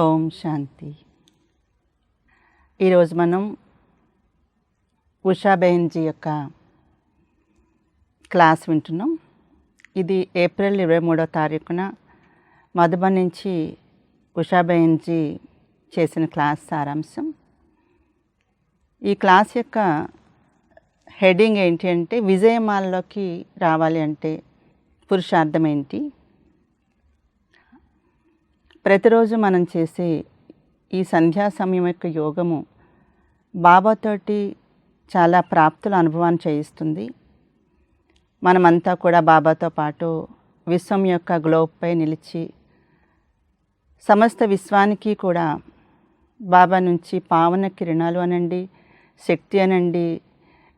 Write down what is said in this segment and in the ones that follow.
ఓం శాంతి. ఈరోజు మనం ఉషాబెహన్జీ యొక్క క్లాస్ వింటున్నాం. ఇది ఏప్రిల్ ఇరవై మూడో తారీఖున మధుబన్ నుంచి ఉషాబెహన్జీ చేసిన క్లాస్ సారాంశం. ఈ క్లాస్ యొక్క హెడింగ్ ఏంటి అంటే విజయమాల్లోకి రావాలి అంటే పురుషార్థం ఏంటి? ప్రతిరోజు మనం చేసే ఈ సంధ్యా సమయం యొక్క యోగము బాబాతోటి చాలా ప్రాప్తుల అనుభవాన్ని చేయిస్తుంది. మనమంతా కూడా బాబాతో పాటు విశ్వం యొక్క గ్లోబ్పై నిలిచి సమస్త విశ్వానికి కూడా బాబా నుంచి పావన కిరణాలు అనండి శక్తి అనండి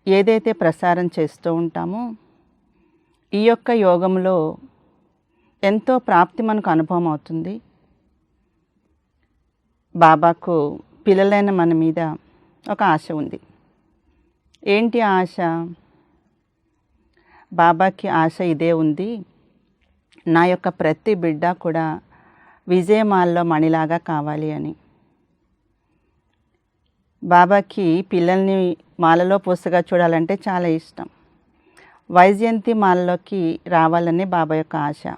ఏదైతే ప్రసారం చేస్తూ ఉంటామో ఈ యొక్క యోగంలో ఎంతో ప్రాప్తి మనకు అనుభవం అవుతుంది. బాబాకు పిల్లలైన మన మీద ఒక ఆశ ఉంది. ఏంటి ఆశ? బాబాకి ఆశ ఇదే ఉంది. నా యొక్క ప్రతి బిడ్డ కూడా విజయమాల్లో మణిలాగా కావాలి అని. బాబాకి పిల్లల్ని మాలలో పూసగా చూడాలంటే చాలా ఇష్టం. వైజయంతి మాలలోకి రావాలని బాబా యొక్క ఆశ.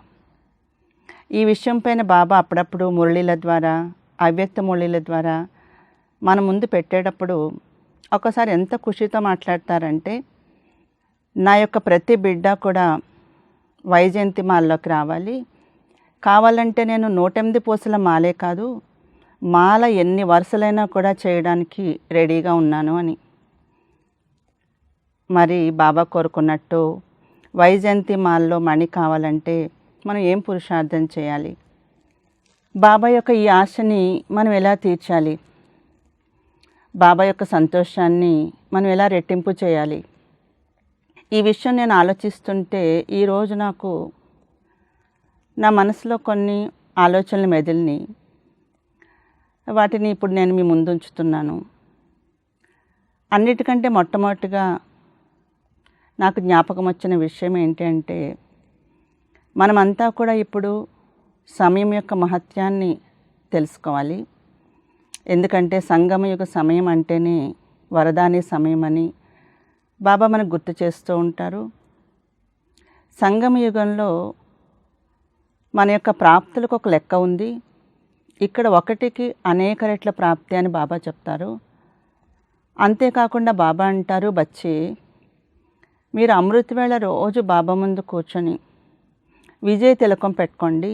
ఈ విషయం పైన బాబా అప్పుడప్పుడు మురళీల ద్వారా అవ్యక్త ద్వారా మన ముందు పెట్టేటప్పుడు ఒకసారి ఎంత ఖుషితో మాట్లాడతారంటే నా యొక్క ప్రతి బిడ్డ కూడా వైజయంతి మాల్లోకి రావాలి. కావాలంటే నేను నూటెనిమిది పూసల మాలే కాదు మాల ఎన్ని వరుసలైనా కూడా చేయడానికి రెడీగా ఉన్నాను అని. మరి బాబా కోరుకున్నట్టు వైజయంతి మాల్లో మణి కావాలంటే మనం ఏం పురుషార్థం చేయాలి? బాబా యొక్క ఈ ఆశని మనం ఎలా తీర్చాలి? బాబా యొక్క సంతోషాన్ని మనం ఎలా రెట్టింపు చేయాలి? ఈ విషయం నేను ఆలోచిస్తుంటే ఈరోజు నాకు నా మనసులో కొన్ని ఆలోచనలు మెదిలిని వాటిని ఇప్పుడు నేను మీ ముందు ఉంచుతున్నాను అన్నిటికంటే మొట్టమొదటిగా నాకు జ్ఞాపకం వచ్చిన విషయం ఏంటంటే మనమంతా కూడా ఇప్పుడు సమయం యొక్క మహత్యాన్ని తెలుసుకోవాలి. ఎందుకంటే సంగమ యొక్క సమయం అంటేనే వరదాని సమయం అని బాబా మనకు గుర్తు చేస్తూ ఉంటారు. సంగమ యుగంలో మన యొక్క ప్రాప్తులకు ఒక లెక్క ఉంది. ఇక్కడ ఒకటికి అనేక రెట్ల ప్రాప్తి అని బాబా చెప్తారు. అంతేకాకుండా బాబా అంటారు బచ్చి మీరు అమృత వేళ రోజు బాబా ముందు కూర్చొని విజయ తిలకం పెట్టుకోండి.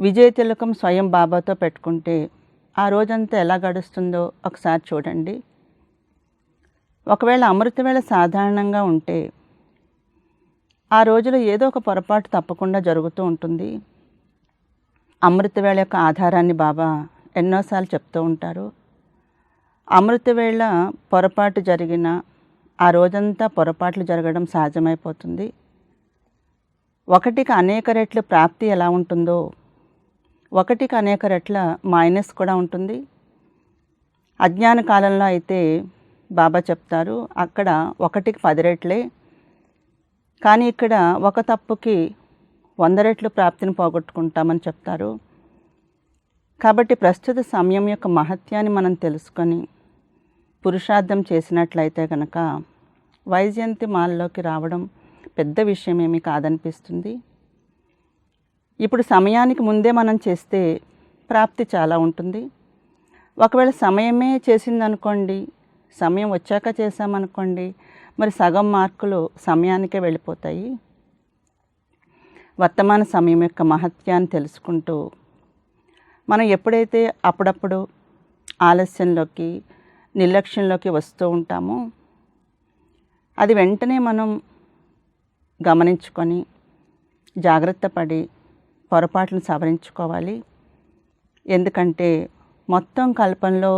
విజయ తిలకం స్వయం బాబాతో పెట్టుకుంటే ఆ రోజంతా ఎలా గడుస్తుందో ఒకసారి చూడండి. ఒకవేళ అమృత వేళ సాధారణంగా ఉంటే ఆ రోజులో ఏదో ఒక పొరపాటు తప్పకుండా జరుగుతూ ఉంటుంది. అమృతవేళ యొక్క ఆధారాన్ని బాబా ఎన్నోసార్లు చెప్తూ ఉంటారు. అమృతవేళ పొరపాటు జరిగిన ఆ రోజంతా పొరపాట్లు జరగడం సహజమైపోతుంది. ఒకటికి అనేక రెట్లు ప్రాప్తి ఎలా ఉంటుందో ఒకటికి అనేక రెట్ల మైనస్ కూడా ఉంటుంది. అజ్ఞాన కాలంలో అయితే బాబా చెప్తారు అక్కడ ఒకటికి పది రెట్లే. కానీ ఇక్కడ ఒక తప్పుకి వంద రెట్లు ప్రాప్తిని పోగొట్టుకుంటామని చెప్తారు. కాబట్టి ప్రస్తుత సమయం యొక్క మహత్యాన్ని మనం తెలుసుకొని పురుషార్థం చేసినట్లయితే కనుక వైజయంతి మాల్లోకి రావడం పెద్ద విషయం ఏమీ కాదనిపిస్తుంది. ఇప్పుడు సమయానికి ముందే మనం చేస్తే ప్రాప్తి చాలా ఉంటుంది. ఒకవేళ సమయమే చేసిందనుకోండి సమయం వచ్చాక చేసామనుకోండి మరి సగం మార్కులు సమయానికే వెళ్ళిపోతాయి. వర్తమాన సమయం యొక్క మహత్యాన్ని తెలుసుకుంటూ మనం ఎప్పుడైతే అప్పుడప్పుడు ఆలస్యంలోకి నిర్లక్ష్యంలోకి వస్తూ ఉంటామో అది వెంటనే మనం గమనించుకొని జాగ్రత్త పడి పొరపాట్లను సవరించుకోవాలి. ఎందుకంటే మొత్తం కల్పనలో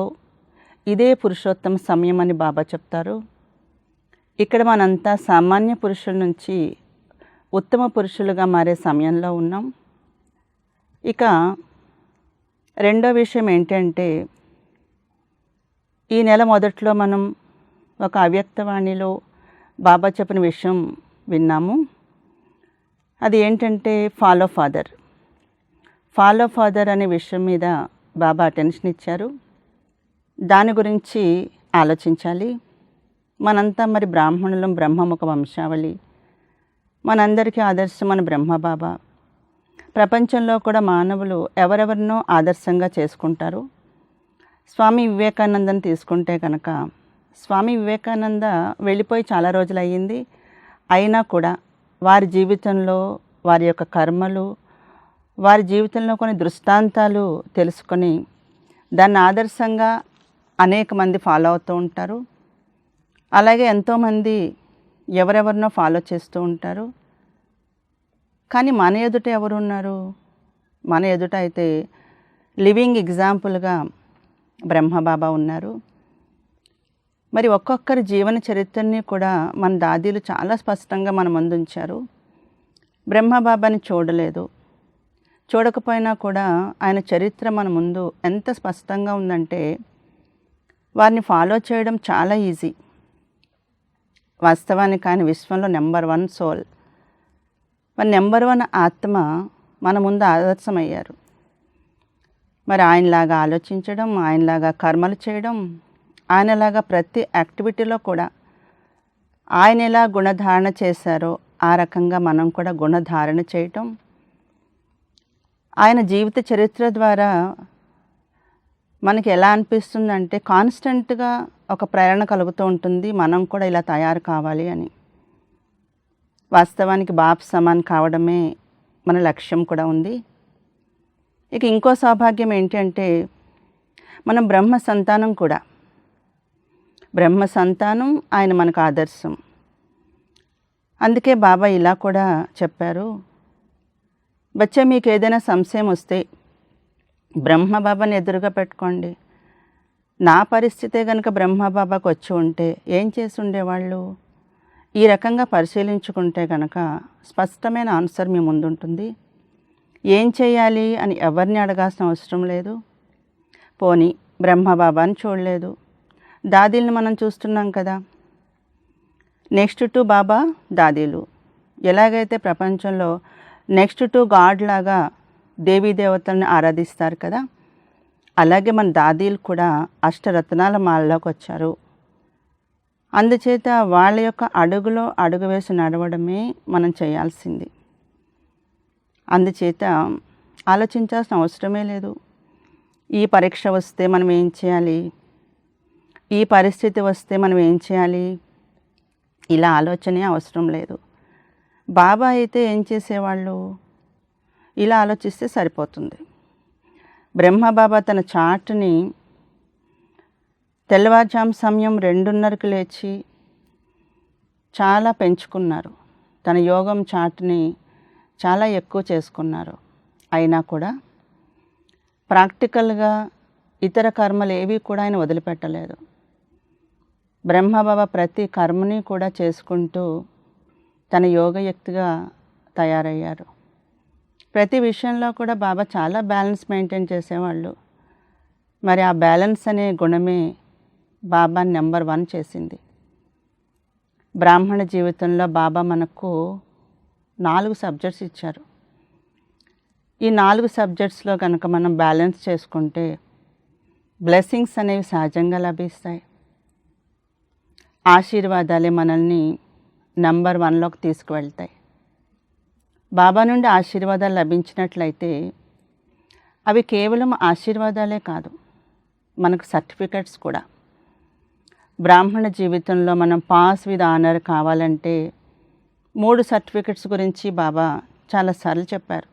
ఇదే పురుషోత్తమ సమయం అని బాబా చెప్తారు. ఇక్కడ మనంతా సామాన్య పురుషుల నుంచి ఉత్తమ పురుషులుగా మారే సమయంలో ఉన్నాం. ఇక రెండో విషయం ఏంటంటే ఈ నెల మొదట్లో మనం ఒక అవ్యక్తవాణిలో బాబా చెప్పిన విషయం విన్నాము. అది ఏంటంటే ఫాలో ఫాదర్ ఫాలో ఫాదర్ అనే విషయం మీద బాబా అటెన్షన్ ఇచ్చారు. దాని గురించి ఆలోచించాలి. మనంతా మరి బ్రాహ్మణులం బ్రహ్మముఖ వంశావళి. మనందరికీ ఆదర్శం మన బ్రహ్మ బాబా. ప్రపంచంలో కూడా మానవులు ఎవరెవరినో ఆదర్శంగా చేసుకుంటారు. స్వామి వివేకానందని తీసుకుంటే కనుక స్వామి వివేకానంద వెళ్ళిపోయి చాలా రోజులు అయ్యింది అయినా కూడా వారి జీవితంలో వారి యొక్క కర్మలు వారి జీవితంలో కొన్ని దృష్టాంతాలు తెలుసుకొని దాన్ని ఆదర్శంగా అనేక మంది ఫాలో అవుతూ ఉంటారు. అలాగే ఎంతోమంది ఎవరెవరినో ఫాలో చేస్తూ ఉంటారు. కానీ మన ఎదుట ఎవరు ఉన్నారు మన ఎదుట అయితే లివింగ్ ఎగ్జాంపుల్గా బ్రహ్మబాబా ఉన్నారు. మరి ఒక్కొక్కరి జీవన చరిత్రని కూడా మన దాదీలు చాలా స్పష్టంగా మన ముందుంచారు బ్రహ్మబాబాని చూడలేదు. చూడకపోయినా కూడా ఆయన చరిత్ర మన ముందు ఎంత స్పష్టంగా ఉందంటే వారిని ఫాలో చేయడం చాలా ఈజీ. వాస్తవానికి ఆయన విశ్వంలో నెంబర్ వన్ సోల్. మరి నెంబర్ వన్ ఆత్మ మన ముందు ఆదర్శమయ్యారు. మరి ఆయనలాగా ఆలోచించడం ఆయనలాగా కర్మలు చేయడం ఆయనలాగా ప్రతి యాక్టివిటీలో కూడా ఆయన ఎలా గుణధారణ చేశారో ఆ రకంగా మనం కూడా గుణధారణ చేయటం ఆయన జీవిత చరిత్ర ద్వారా మనకి ఎలా అనిపిస్తుందంటే కాన్స్టెంట్గా ఒక ప్రేరణ కలుగుతూ ఉంటుంది. మనం కూడా ఇలా తయారు కావాలి అని. వాస్తవానికి బాప్ సమాన్ కావడమే మన లక్ష్యం కూడా ఉంది. ఇక ఇంకో సౌభాగ్యం ఏంటంటే మనం బ్రహ్మ సంతానం కూడా. బ్రహ్మ సంతానం ఆయన మనకు ఆదర్శం. అందుకే బాబా ఇలా కూడా చెప్పారు. వచ్చే మీకు ఏదైనా సంశయం వస్తే బ్రహ్మబాబాని ఎదురుగా పెట్టుకోండి. నా పరిస్థితే కనుక బ్రహ్మబాబాకు వచ్చి ఉంటే ఏం చేసి ఉండేవాళ్ళు ఈ రకంగా పరిశీలించుకుంటే కనుక స్పష్టమైన ఆన్సర్ మీ ముందుంటుంది. ఏం చేయాలి అని ఎవరిని అడగాల్సిన అవసరం లేదు. పోని బ్రహ్మబాబాని చూడలేదు. దాదీల్ని మనం చూస్తున్నాం కదా. నెక్స్ట్ టు బాబా దాదీలు. ఎలాగైతే ప్రపంచంలో నెక్స్ట్ టు గాడ్ లాగా దేవీ దేవతల్ని ఆరాధిస్తారు కదా. అలాగే మన దాదీలు కూడా అష్టరత్నాల మాలలోకి వచ్చారు. అందుచేత వాళ్ళ యొక్క అడుగులో అడుగు వేసి నడవడమే మనం చేయాల్సింది. అందుచేత ఆలోచించాల్సిన అవసరమే లేదు. ఈ పరీక్ష వస్తే మనం ఏం చేయాలి? ఈ పరిస్థితి వస్తే మనం ఏం చేయాలి? ఇలా ఆలోచనే అవసరం లేదు. బాబా అయితే ఏం చేసేవాళ్ళు? ఇలా ఆలోచిస్తే సరిపోతుంది. బ్రహ్మబాబా తన చాట్ని తెల్లవారుజాము సమయం రెండున్నరకు లేచి చాలా పెంచుకున్నారు. తన యోగం చాట్ని చాలా ఎక్కువ చేసుకున్నారు. అయినా కూడా ప్రాక్టికల్గా ఇతర కర్మలు ఏవి కూడా ఆయన వదిలిపెట్టలేదు. బ్రహ్మబాబా ప్రతి కర్మని కూడా చేసుకుంటూ తన యోగయక్తిగా తయారయ్యారు. ప్రతి విషయంలో కూడా బాబా చాలా బ్యాలెన్స్ మెయింటైన్ చేసేవాళ్ళు. మరి ఆ బ్యాలెన్స్ అనే గుణమే బాబా నెంబర్ వన్ చేసింది. బ్రాహ్మణ జీవితంలో బాబా మనకు నాలుగు సబ్జెక్ట్స్ ఇచ్చారు. ఈ నాలుగు సబ్జెక్ట్స్లో కనుక మనం బ్యాలెన్స్ చేసుకుంటే బ్లెస్సింగ్స్ అనేవి సహజంగా లభిస్తాయి. ఆశీర్వాదాలే మనల్ని నంబర్ వన్లోకి తీసుకువెళ్తాయి. బాబా నుండి ఆశీర్వాదాలు లభించినట్లయితే అవి కేవలం ఆశీర్వాదాలే కాదు మనకు సర్టిఫికెట్స్ కూడా. బ్రాహ్మణ జీవితంలో మనం పాస్ విత్ ఆనర్ కావాలంటే మూడు సర్టిఫికెట్స్ గురించి బాబా చాలా సార్లు చెప్పారు.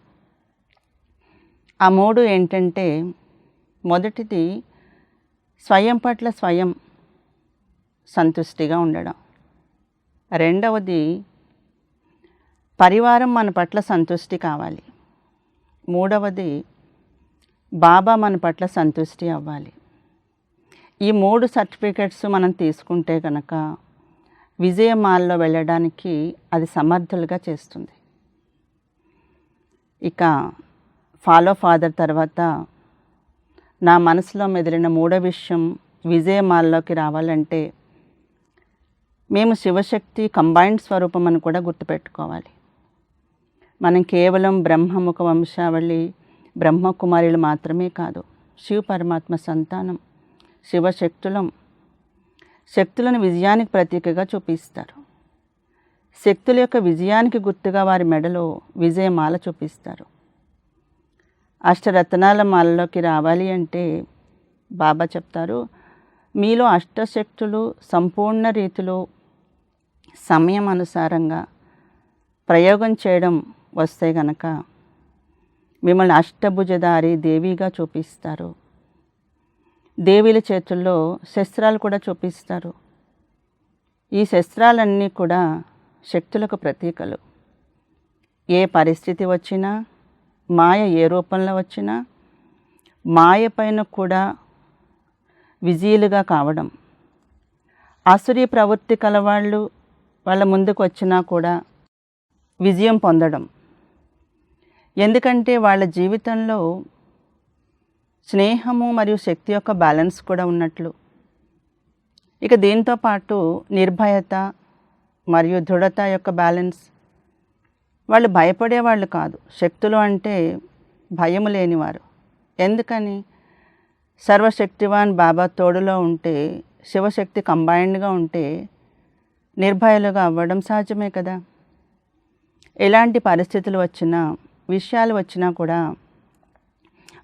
ఆ మూడు ఏంటంటే మొదటిది స్వయం పట్ల స్వయం సంతుష్టిగా ఉండడం. రెండవది పరివారం మన పట్ల సంతుష్టి కావాలి. మూడవది బాబా మన పట్ల సంతుష్టి అవ్వాలి. ఈ మూడు సర్టిఫికెట్స్ మనం తీసుకుంటే కనుక విజయమాల్లో వెళ్ళడానికి అది సమర్థులుగా చేస్తుంది. ఇక ఫాలో ఫాదర్ తర్వాత నా మనసులో మెదిలిన మూడో విషయం విజయమాల్లోకి రావాలంటే మేము శివశక్తి కంబైన్డ్ స్వరూపం అని కూడా గుర్తుపెట్టుకోవాలి. మనం కేవలం బ్రహ్మముఖ వంశావళి బ్రహ్మకుమారులు మాత్రమే కాదు శివ పరమాత్మ సంతానం శివశక్తులం శక్తులను విజయానికి ప్రతీకగా చూపిస్తారు. శక్తుల యొక్క విజయానికి గుర్తుగా వారి మెడలో విజయమాల చూపిస్తారు. అష్టరత్నాల మాలలోకి రావాలి అంటే బాబా చెప్తారు మీలో అష్టశక్తులు సంపూర్ణ రీతిలో సమయం అనుసారంగా ప్రయోగం చేయడం వస్తే గనక మిమ్మల్ని అష్టభుజధారి దేవిగా చూపిస్తారు. దేవీల చేతుల్లో శస్త్రాలు కూడా చూపిస్తారు. ఈ శస్త్రాలన్నీ కూడా శక్తులకు ప్రతీకలు. ఏ పరిస్థితి వచ్చినా మాయ ఏ రూపంలో వచ్చినా మాయ పైన కూడా విజయులుగా కావడం. అసురి ప్రవృత్తి కలవాళ్ళు వాళ్ళ ముందుకు వచ్చినా కూడా విజయం పొందడం. ఎందుకంటే వాళ్ళ జీవితంలో స్నేహము మరియు శక్తి యొక్క బ్యాలెన్స్ కూడా ఉన్నట్లు. ఇక దీంతో పాటు నిర్భయత మరియు దృఢత యొక్క బ్యాలెన్స్. వాళ్ళు భయపడేవాళ్ళు కాదు. శక్తులు అంటే భయము లేనివారు. ఎందుకని? సర్వశక్తివాన్ బాబా తోడులో ఉంటే శివశక్తి కంబైన్డ్గా ఉంటే నిర్భయలుగా అవ్వడం సహజమే కదా. ఎలాంటి పరిస్థితులు వచ్చినా విషయాలు వచ్చినా కూడా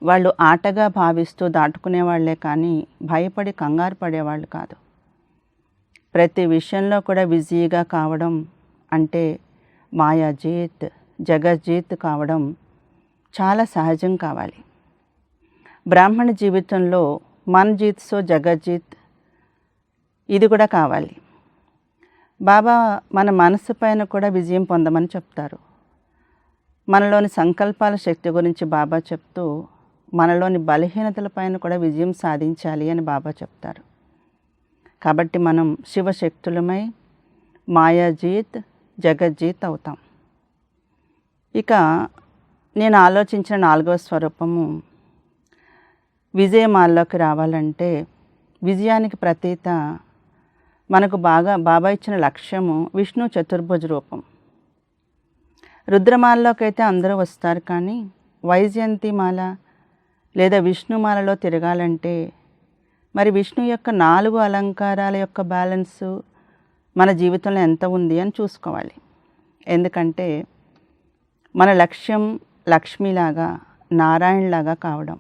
వాళ్ళు ఆటగా భావిస్తూ దాటుకునే వాళ్ళే కానీ భయపడి కంగారు పడేవాళ్ళు కాదు. ప్రతి విషయంలో కూడా బిజీగా కావడం అంటే మాయాజీత్ జగజ్జీత్ కావడం చాలా సహజం కావాలి. బ్రాహ్మణ జీవితంలో మన్జీత్ సో జగజ్జీత్ ఇది కూడా కావాలి. బాబా మన మనసు పైన కూడా విజయం పొందమని చెప్తారు. మనలోని సంకల్పాల శక్తి గురించి బాబా చెప్తూ మనలోని బలహీనతల పైన కూడా విజయం సాధించాలి అని బాబా చెప్తారు. కాబట్టి మనం శివశక్తులమై మాయాజీత్ జగజ్జీత్ అవుతాం. ఇక నేను ఆలోచించిన నాలుగవ స్వరూపము విజయమాల్లోకి రావాలంటే విజయానికి ప్రతీత మనకు బాగా బాబా ఇచ్చిన లక్ష్యము విష్ణు చతుర్భుజ రూపం. రుద్రమాలలోకైతే అందరూ వస్తారు కానీ వైజయంతి మాల లేదా విష్ణుమాలలో తిరగాలంటే మరి విష్ణు యొక్క నాలుగు అలంకారాల యొక్క బ్యాలెన్సు మన జీవితంలో ఎంత ఉంది అని చూసుకోవాలి. ఎందుకంటే మన లక్ష్యం లక్ష్మిలాగా నారాయణలాగా కావడం.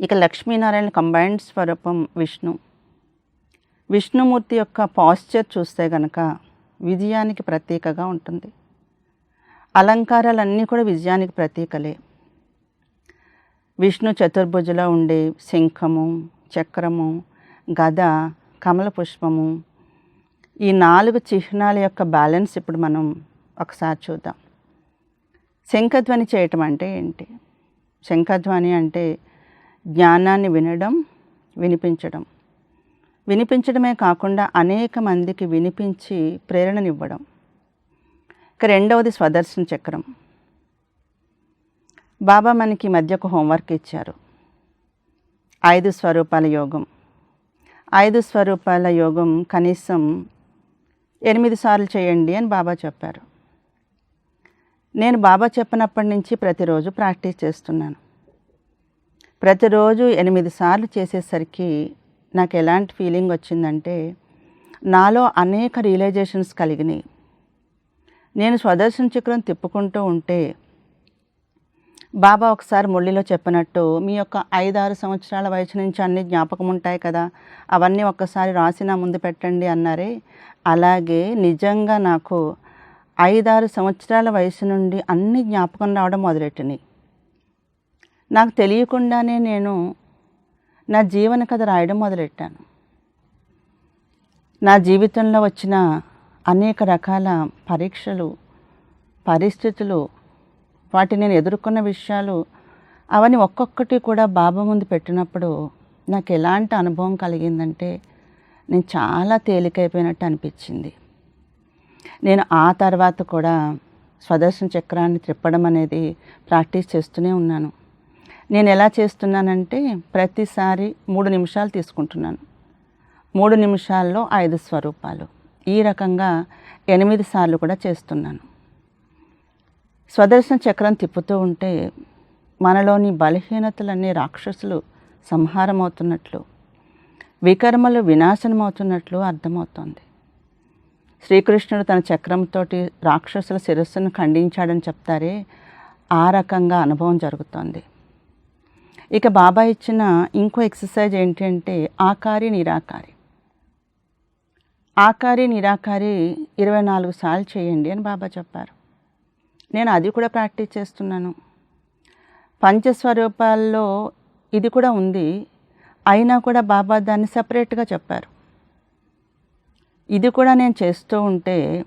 ఇక లక్ష్మీనారాయణ కంబైన్డ్ స్వరూపం విష్ణు. విష్ణుమూర్తి యొక్క పాశ్చర్ చూస్తే గనక విజయానికి ప్రతీకగా ఉంటుంది. అలంకారాలన్నీ కూడా విజయానికి ప్రతీకలే విష్ణు చతుర్భుజలో ఉండే శంఖము చక్రము గద కమల పుష్పము ఈ నాలుగు చిహ్నాల యొక్క బ్యాలెన్స్ ఇప్పుడు మనం ఒకసారి చూద్దాం. శంఖధ్వని చేయటం అంటే ఏంటి? శంఖధ్వని అంటే జ్ఞానాన్ని వినడం వినిపించడం. వినిపించడమే కాకుండా అనేక మందికి వినిపించి ప్రేరణనివ్వడం. ఇక రెండవది స్వదర్శన చక్రం. బాబా మనకి మధ్య ఒక హోంవర్క్ ఇచ్చారు. ఐదు స్వరూపాల యోగం. ఐదు స్వరూపాల యోగం కనీసం ఎనిమిది సార్లు చేయండి అని బాబా చెప్పారు. నేను బాబా చెప్పినప్పటి నుంచి ప్రతిరోజు ప్రాక్టీస్ చేస్తున్నాను. ప్రతిరోజు ఎనిమిది సార్లు చేసేసరికి నాకు ఎలాంటి ఫీలింగ్ వచ్చిందంటే నాలో అనేక రియలైజేషన్స్ కలిగినాయి. నేను స్వదర్శన చక్రం తిప్పుకుంటూ ఉంటే బాబా ఒకసారి ముళ్ళిలో చెప్పినట్టు మీ యొక్క ఐదారు సంవత్సరాల వయసు నుంచి అన్ని జ్ఞాపకం ఉంటాయి కదా అవన్నీ ఒక్కసారి రాసి నా ముందు పెట్టండి అన్నారే. అలాగే నిజంగా నాకు ఐదారు సంవత్సరాల వయసు నుండి అన్ని జ్ఞాపకం రావడం మొదలెట్టినాయి. నాకు తెలియకుండానే నేను నా జీవన కథ రాయడం మొదలెట్టాను. నా జీవితంలో వచ్చిన అనేక రకాల పరీక్షలు పరిస్థితులు వాటి నేను ఎదుర్కొన్న విషయాలు అవన్నీ ఒక్కొక్కటి కూడా బాబా ముందు పెట్టినప్పుడు నాకు ఎలాంటి అనుభవం కలిగిందంటే నేను చాలా తేలికైపోయినట్టు అనిపించింది. నేను ఆ తర్వాత కూడా స్వదర్శన చక్రాన్ని త్రిప్పడం అనేది ప్రాక్టీస్ చేస్తూనే ఉన్నాను. నేను ఎలా చేస్తున్నానంటే ప్రతిసారి మూడు నిమిషాలు తీసుకుంటున్నాను. మూడు నిమిషాల్లో ఐదు స్వరూపాలు. ఈ రకంగా ఎనిమిది సార్లు కూడా చేస్తున్నాను. స్వదర్శన చక్రం తిప్పుతూ ఉంటే మనలోని బలహీనతలన్నీ రాక్షసులు సంహారమవుతున్నట్లు వికర్మలు వినాశనమవుతున్నట్లు అర్థమవుతోంది. శ్రీకృష్ణుడు తన చక్రంతోటి రాక్షసుల శిరస్సును ఖండించాడని చెప్తారే ఆ రకంగా అనుభవం జరుగుతోంది. ఇక బాబా ఇచ్చిన ఇంకో ఎక్సర్సైజ్ ఏంటంటే ఆకారి నిరాకారి. ఆకారి నిరాకారి ఇరవై నాలుగు సార్లు చేయండి అని బాబా చెప్పారు. నేను అది కూడా ప్రాక్టీస్ చేస్తున్నాను. పంచస్వరూపాల్లో ఇది కూడా ఉంది. అయినా కూడా బాబా దాన్ని సపరేట్గా చెప్పారు. ఇది కూడా నేను చేస్తూ ఉంటే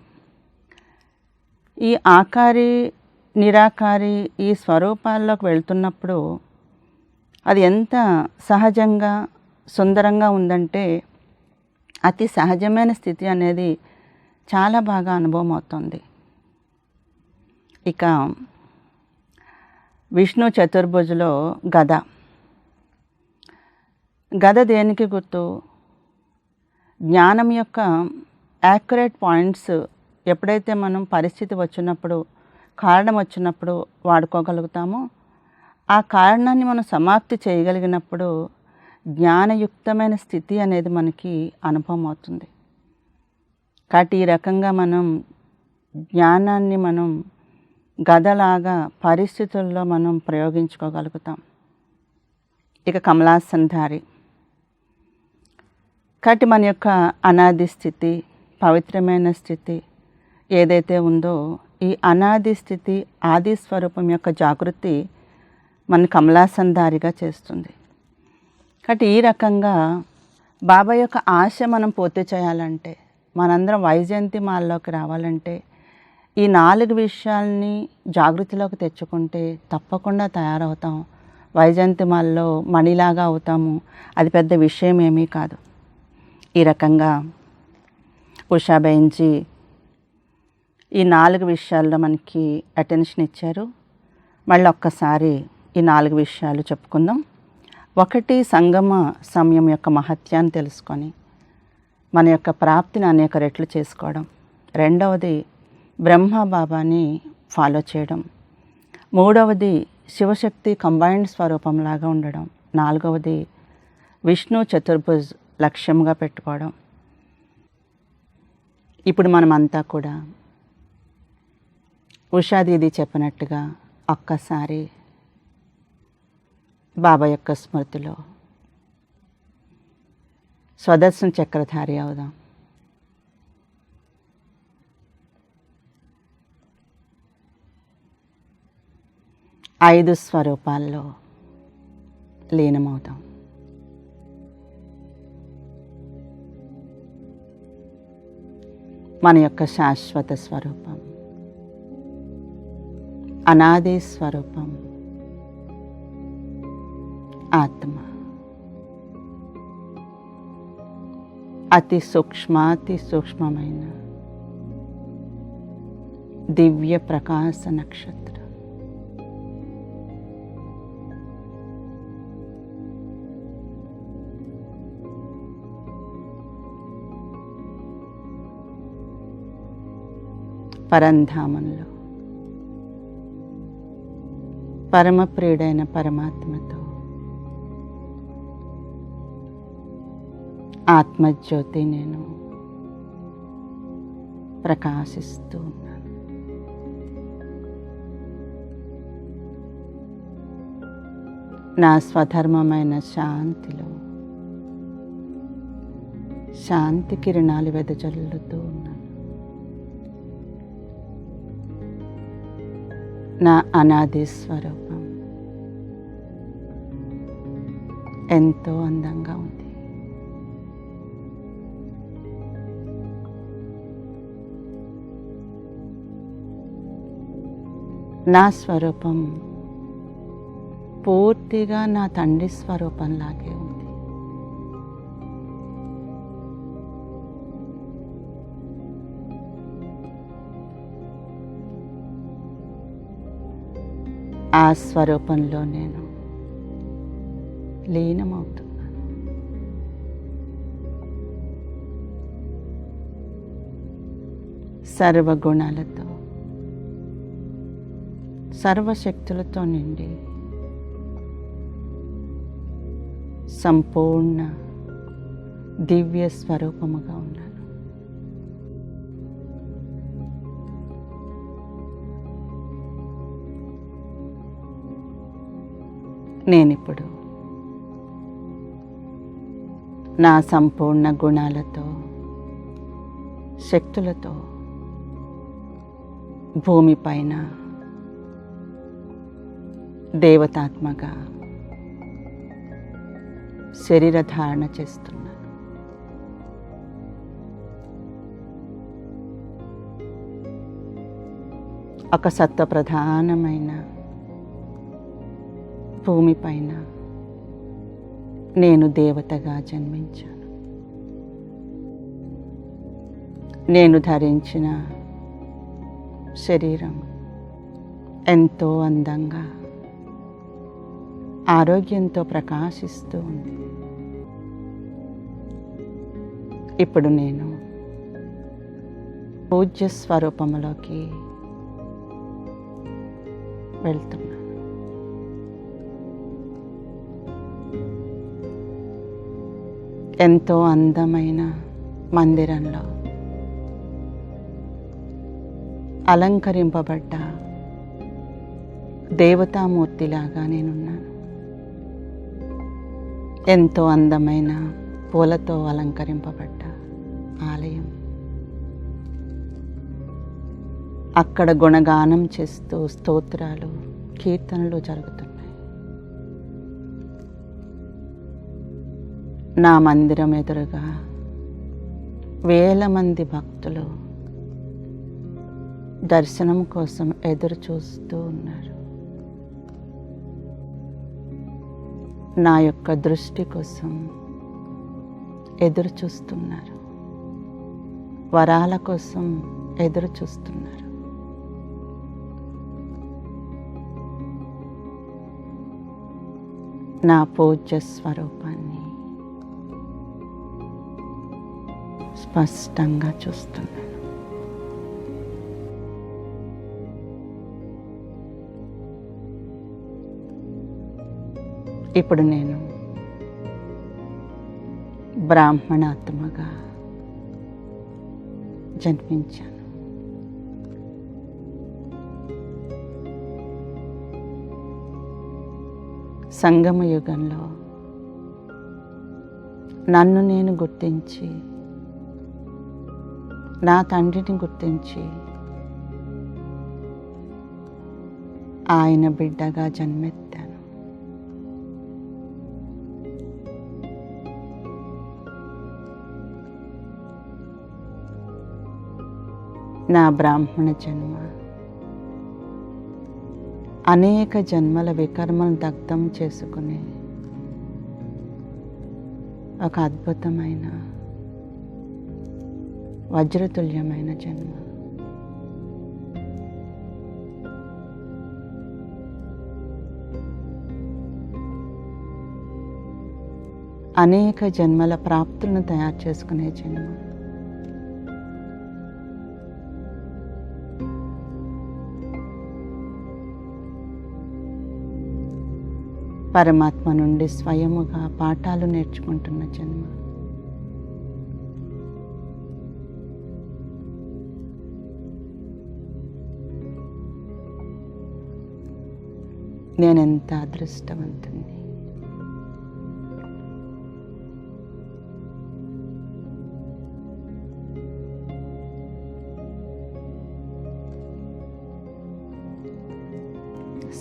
ఈ ఆకారి నిరాకారి ఈ స్వరూపాల్లోకి వెళ్తున్నప్పుడు అది ఎంత సహజంగా సుందరంగా ఉందంటే అతి సహజమైన స్థితి అనేది చాలా బాగా అనుభవం అవుతుంది ఇక విష్ణు చతుర్భుజులో గద. గద దేనికి గుర్తు? జ్ఞానం యొక్క యాక్యురేట్ పాయింట్స్ ఎప్పుడైతే మనం పరిస్థితి వచ్చినప్పుడు కారణం వచ్చినప్పుడు వాడుకోగలుగుతామో ఆ కారణాన్ని మనం సమాప్తి చేయగలిగినప్పుడు జ్ఞానయుక్తమైన స్థితి అనేది మనకి అనుభవం అవుతుంది. కాబట్టి ఈ రకంగా మనం జ్ఞానాన్ని మనం గదలాగా పరిస్థితుల్లో మనం ప్రయోగించుకోగలుగుతాం. ఇక కమలాసంధారి. కాబట్టి మన యొక్క అనాది స్థితి పవిత్రమైన స్థితి ఏదైతే ఉందో ఈ అనాది స్థితి ఆది స్వరూపం యొక్క జాగృతి మన కమలాసంధారిగా చేస్తుంది. కాబట్టి ఈ రకంగా బాబా యొక్క ఆశ మనం పూర్తి చేయాలంటే మనందరం వైజయంతి మాల్లోకి రావాలంటే ఈ నాలుగు విషయాల్ని జాగృతిలోకి తెచ్చుకుంటే తప్పకుండా తయారవుతాం. వైజయంతి మాల్లో మణిలాగా అవుతాము. అది పెద్ద విషయం ఏమీ కాదు. ఈ రకంగా ఉషాబైన్జీ ఈ నాలుగు విషయాల్లో మనకి అటెన్షన్ ఇచ్చారు. మళ్ళీ ఒక్కసారి ఈ నాలుగు విషయాలు చెప్పుకుందాం. ఒకటి సంగమ సమయం యొక్క మహత్యాన్ని తెలుసుకొని మన యొక్క ప్రాప్తిని అనేక రెట్లు చేసుకోవడం. రెండవది బ్రహ్మ బాబాని ఫాలో చేయడం. మూడవది శివశక్తి కంబైన్డ్ స్వరూపంలాగా ఉండడం. నాలుగవది విష్ణు చతుర్భుజ్ లక్ష్యంగా పెట్టుకోవడం. ఇప్పుడు మనమంతా కూడా ఉషాదీది చెప్పినట్టుగా ఒక్కసారి బాబా యొక్క స్మృతిలో. స్వదర్శన చక్రధారి అవుదాం. ఐదు స్వరూపాల్లో లీనమవుతాం. మన యొక్క శాశ్వత స్వరూపం. అనాది స్వరూపం. ఆత్మ. అతి సూక్ష్మాతి సూక్ష్మమైన దివ్య ప్రకాశ నక్షత్రం. పరంధామంలో. పరమప్రియుడైన పరమాత్మతో ఆత్మజ్యోతి నేను ప్రకాశిస్తూ ఉన్నాను. నా స్వధర్మమైన శాంతిలో శాంతి కిరణాలు వెదజల్లుతూ ఉన్నాను. నా అనాది స్వరూపం ఎంతో అందంగా ఉంది. నా స్వరూపం పూర్తిగా నా తండ్రి స్వరూపంలాగే ఉంది. ఆ స్వరూపంలో నేను లీనమవుతున్నాను. సర్వగుణాలతో సర్వశక్తులతో నిండి సంపూర్ణ దివ్య స్వరూపముగా ఉన్నాను. నేనిప్పుడు నా సంపూర్ణ గుణాలతో శక్తులతో భూమిపైన దేవతాత్మగా శరీర ధారణ చేస్తున్నాను ఒక సత్వ ప్రధానమైన భూమిపైన నేను దేవతగా జన్మించాను. నేను ధరించిన శరీరం ఎంతో అందంగా ఆరోగ్యంతో ప్రకాశిస్తూ ఉంది. ఇప్పుడు నేను పూజ్య స్వరూపంలోకి వెళ్తున్నాను ఎంతో అందమైన మందిరంలో అలంకరింపబడ్డ దేవతామూర్తిలాగా నేనున్నాను. ఎంతో అందమైన పూలతో అలంకరింపబడ్డ ఆలయం. అక్కడ గుణగానం చేస్తూ స్తోత్రాలు కీర్తనలు జరుగుతున్నాయి. నా మందిరం ఎదురుగా వేల మంది భక్తులు దర్శనం కోసం ఎదురు చూస్తూ ఉన్నారు. నా యొక్క దృష్టి కోసం ఎదురు చూస్తున్నారు వరాల కోసం ఎదురు చూస్తున్నారు నా పూజ్య స్వరూపాన్ని స్పష్టంగా చూస్తున్నాను ఇప్పుడు నేను బ్రాహ్మణాత్మగా జన్మించాను. సంగమ యుగంలో నన్ను నేను గుర్తించి నా తండ్రిని గుర్తించి ఆయన బిడ్డగా జన్మెత్తాను నా బ్రాహ్మణ జన్మ. అనేక జన్మల వికర్మను దగ్ధం చేసుకునే ఒక అద్భుతమైన వజ్రతుల్యమైన జన్మ. అనేక జన్మల ప్రాప్తులను తయారు చేసుకునే జన్మ. పరమాత్మ నుండి స్వయముగా పాఠాలు నేర్చుకుంటున్న జన్మ. నేనెంత అదృష్టవంతుణ్ణి?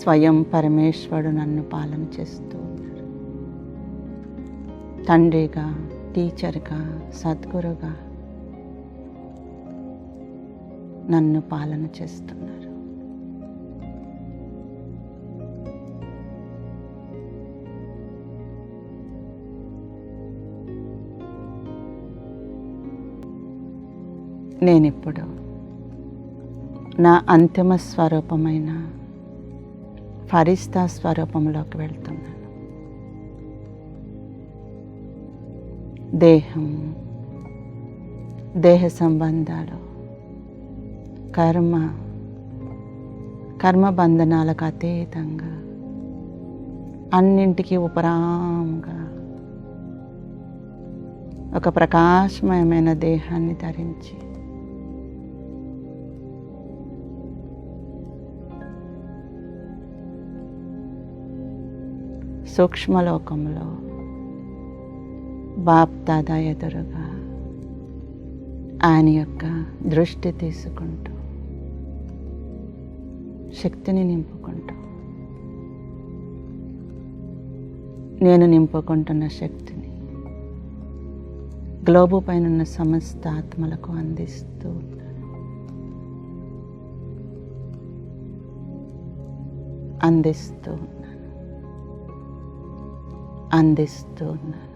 స్వయం పరమేశ్వరుడు నన్ను పాలన చేస్తూ ఉన్నారు. తండ్రిగా టీచర్గా సద్గురుగా నన్ను పాలన చేస్తున్నారు. నేనిప్పుడు నా అంతిమ స్వరూపమైన ఫరిస్తా స్వరూపంలోకి వెళ్తున్నాను. దేహం దేహ సంబంధాలు కర్మ కర్మ బంధనాలకు అతీతంగా అన్నింటికీ ఉపరాంగా ఒక ప్రకాశమయమైన దేహాన్ని ధరించి సూక్ష్మలోకంలో బాప్దాదా ఎదురుగా ఆయన యొక్క దృష్టి తీసుకుంటూ శక్తిని నింపుకుంటూ నేను నింపుకుంటున్న శక్తిని గ్లోబు పైన ఉన్న సమస్త ఆత్మలకు అందిస్తూ అందిస్తూ ఉన్నాను